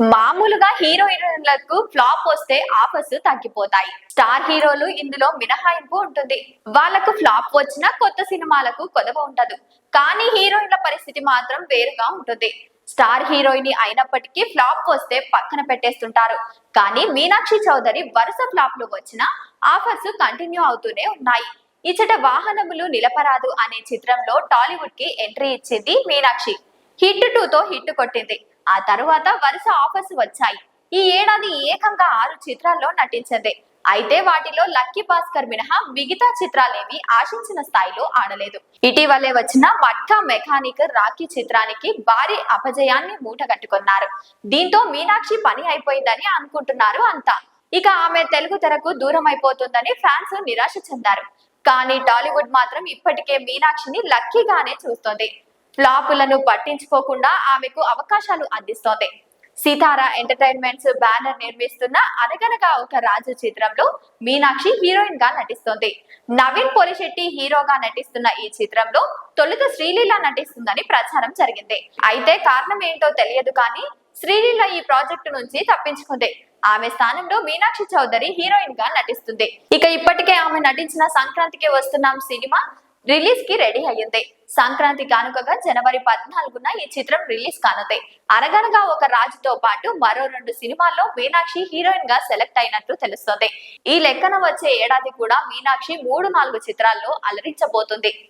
మామూలుగా హీరో హీరోయిన్లకు ఫ్లాప్ వస్తే ఆఫర్స్ తగ్గిపోతాయి. స్టార్ హీరోలు ఇందులో మినహాయింపు ఉంటుంది. వాళ్ళకు ఫ్లాప్ వచ్చినా కొత్త సినిమాలకు కొదవ ఉండదు. కానీ హీరోయిన్ల పరిస్థితి మాత్రం వేరుగా ఉంటుంది. స్టార్ హీరోయిన్ అయినప్పటికీ ఫ్లాప్ వస్తే పక్కన పెట్టేస్తుంటారు. కానీ మీనాక్షి చౌదరి వరుస ఫ్లాప్లు వచ్చినా ఆఫర్స్ కంటిన్యూ అవుతూనే ఉన్నాయి. ఇచ్చట వాహనములు నిలపరాదు అనే చిత్రంలో టాలీవుడ్కి ఎంట్రీ ఇచ్చింది మీనాక్షి. హిట్ టూ తో హిట్ కొట్టింది. ఆ తరువాత వరుస ఆఫర్స్ వచ్చాయి. ఈ ఏడాది ఏకంగా ఆరు చిత్రాల్లో నటించింది. అయితే వాటిలో లక్కీ భాస్కర్ మినహా మిగతా చిత్రాలేవి ఆశించిన స్థాయిలో ఆడలేదు. ఇటీవలే వచ్చిన మట్కా మెకానిక్ రాఖీ చిత్రానికి భారీ అపజయాన్ని మూటగట్టుకున్నారు. దీంతో మీనాక్షి పని అయిపోయిందని అనుకుంటున్నారు అంతా. ఇక ఆమె తెలుగు తెరకు దూరం అయిపోతుందని ఫ్యాన్స్ నిరాశ చెందారు. కానీ టాలీవుడ్ మాత్రం ఇప్పటికే మీనాక్షిని లక్కీగానే చూస్తోంది. ఫ్లాపులను పట్టించుకోకుండా ఆమెకు అవకాశాలు అందిస్తోంది. సీతారా ఎంటర్టైన్మెంట్స్ బ్యానర్ నిర్మిస్తున్న అనగనగా ఒక రాజు చిత్రంలో మీనాక్షి హీరోయిన్గా నటిస్తోంది. నవీన్ పోలిశెట్టి హీరోగా నటిస్తున్న ఈ చిత్రంలో తొలుత శ్రీలీల నటిస్తుందని ప్రచారం జరిగింది. అయితే కారణం ఏంటో తెలియదు కానీ శ్రీలీల ఈ ప్రాజెక్టు నుంచి తప్పించుకుంది. ఆమె స్థానంలో మీనాక్షి చౌదరి హీరోయిన్గా నటిస్తుంది. ఇక ఇప్పటికే ఆమె నటించిన సంక్రాంతికి వస్తున్నాం సినిమా రిలీజ్కి రెడీ అయ్యింది. సంక్రాంతి కానుకగా జనవరి పద్నాలుగున ఈ చిత్రం రిలీజ్ కానుంది. అనగనగా ఒక రాజుతో పాటు మరో రెండు సినిమాల్లో మీనాక్షి హీరోయిన్గా సెలెక్ట్ అయినట్లు తెలుస్తోంది. ఈ లెక్కన వచ్చే ఏడాది కూడా మీనాక్షి మూడు నాలుగు చిత్రాల్లో అలరించబోతుంది.